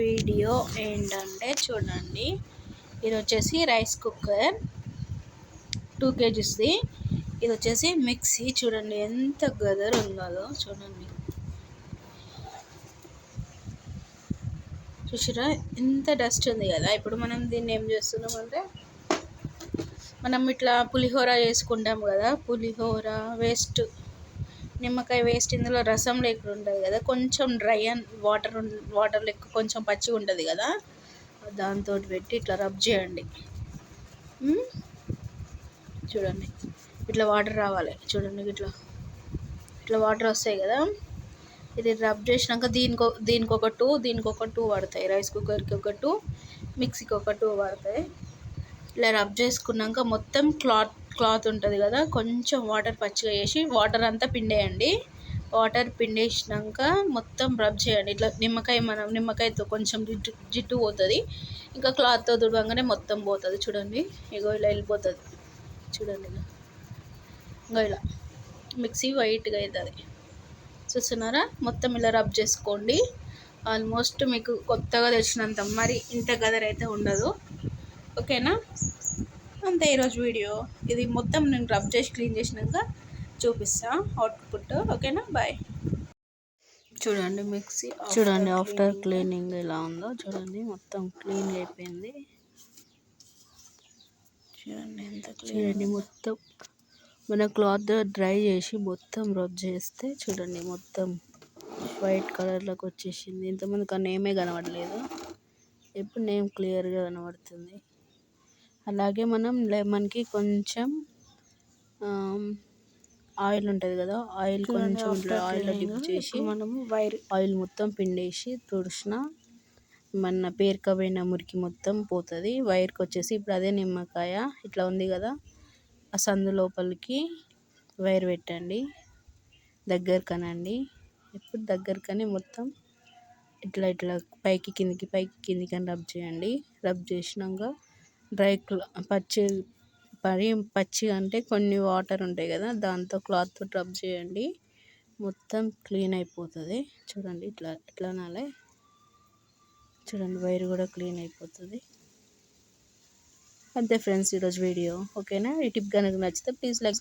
Video ఏంటంటే చూడండి. ఇది వచ్చేసి రైస్ కుక్కర్. టూ కేజీస్ది. ఇది వచ్చేసి మిక్సీ. చూడండి ఎంత గదర్ ఉన్నదో చూడండి. చూసారా? ఎంత డస్ట్ ఉంది కదా. ఇప్పుడు మనం దీన్ని ఏం చేస్తున్నాం అంటే మనం ఇట్లా పులిహోర చేసుకుంటాం కదా. పులిహోర వేస్ట్ నిమ్మకాయ వేస్ట్ ఇందులో రసం లేకుండా ఉంటుంది కదా కొంచెం డ్రై అండ్ వాటర్ వాటర్ లెక్క కొంచెం పచ్చిగా ఉంటుంది కదా దాంతో పెట్టి ఇట్లా రబ్ చేయండి. చూడండి ఇట్లా వాటర్ రావాలి. చూడండి ఇట్లా ఇట్లా వాటర్ వస్తాయి కదా ఇది రబ్ చేసినాక దీనికో దీనికి ఒక టూ దీనికి ఒక టూ పడతాయి రైస్ కుక్కర్కి ఒక టూ మిక్సీకి ఒక టూ పడతాయి ఇలా రబ్ చేసుకున్నాక మొత్తం క్లాత్ క్లాత్ ఉంటుంది కదా కొంచెం వాటర్ పచ్చిగా వేసి వాటర్ అంతా పిండేయండి. వాటర్ పిండేసినాక మొత్తం రబ్ చేయండి. ఇట్లా నిమ్మకాయ మనం నిమ్మకాయతో కొంచెం జిడ్డు జిడ్డు పోతుంది. ఇంకా క్లాత్తో తుడవంగానే మొత్తం పోతుంది చూడండి. ఇగో ఇలా వెళ్ళిపోతుంది. చూడండి ఇలా. ఇంకో ఇలా. మిక్సీ వైట్గా అవుతుంది చూస్తున్నారా? మొత్తం ఇలా రబ్ చేసుకోండి. ఆల్మోస్ట్ మీకు కొత్తగా తెచ్చినంత మరి ఇంత గదర్ అయితే ఉండదు. ఓకేనా? అంతే ఈరోజు వీడియో. ఇది మొత్తం నేను రబ్ చేసి క్లీన్ చేసినాక చూపిస్తా అవుట్పుట్. ఓకేనా? బాయ్ చూడండి మిక్సీ చూడండి ఆఫ్టర్ క్లీనింగ్ ఎలా ఉందో చూడండి మొత్తం క్లీన్ అయిపోయింది. చూడండి ఎంత చూడండి మొత్తం మన క్లాత్ డ్రై చేసి మొత్తం రబ్ చేస్తే చూడండి మొత్తం వైట్ కలర్లోకి వచ్చేసింది. ఇంతకుముందు కానీ నేమే కనబడలేదు. ఇప్పుడు నేమ్ క్లియర్గా కనబడుతుంది. అలాగే మనం లెమన్కి కొంచెం ఆయిల్ ఉంటుంది కదా ఆయిల్ కొంచెం ఆయిల్ డిప్ చేసి మనము వైర్ ఆయిల్ మొత్తం పిండేసి తుడిచిన మన పేరుకపోయిన మురికి మొత్తం పోతుంది. వైర్కి వచ్చేసి ఇప్పుడు అదే నిమ్మకాయ ఇట్లా ఉంది కదా ఆ సందు లోపలికి వైర్ పెట్టండి దగ్గర కనండి ఇప్పుడు దగ్గర కని మొత్తం ఇట్లా ఇట్లా పైకి కిందికి పైకి కిందికి అని రబ్ చేయండి. రబ్ చేసినాక డ్రై పచ్చి పడి పచ్చి అంటే కొన్ని వాటర్ ఉంటాయి కదా దాంతో క్లాత్ రబ్ చేయండి. మొత్తం క్లీన్ అయిపోతుంది. చూడండి ఇట్లా ఎట్లా చూడండి వైర్ కూడా క్లీన్ అయిపోతుంది. అంతే ఫ్రెండ్స్ ఈరోజు వీడియో. ఓకేనా? ఈ టిప్ కనుక నచ్చితే ప్లీజ్ లైక్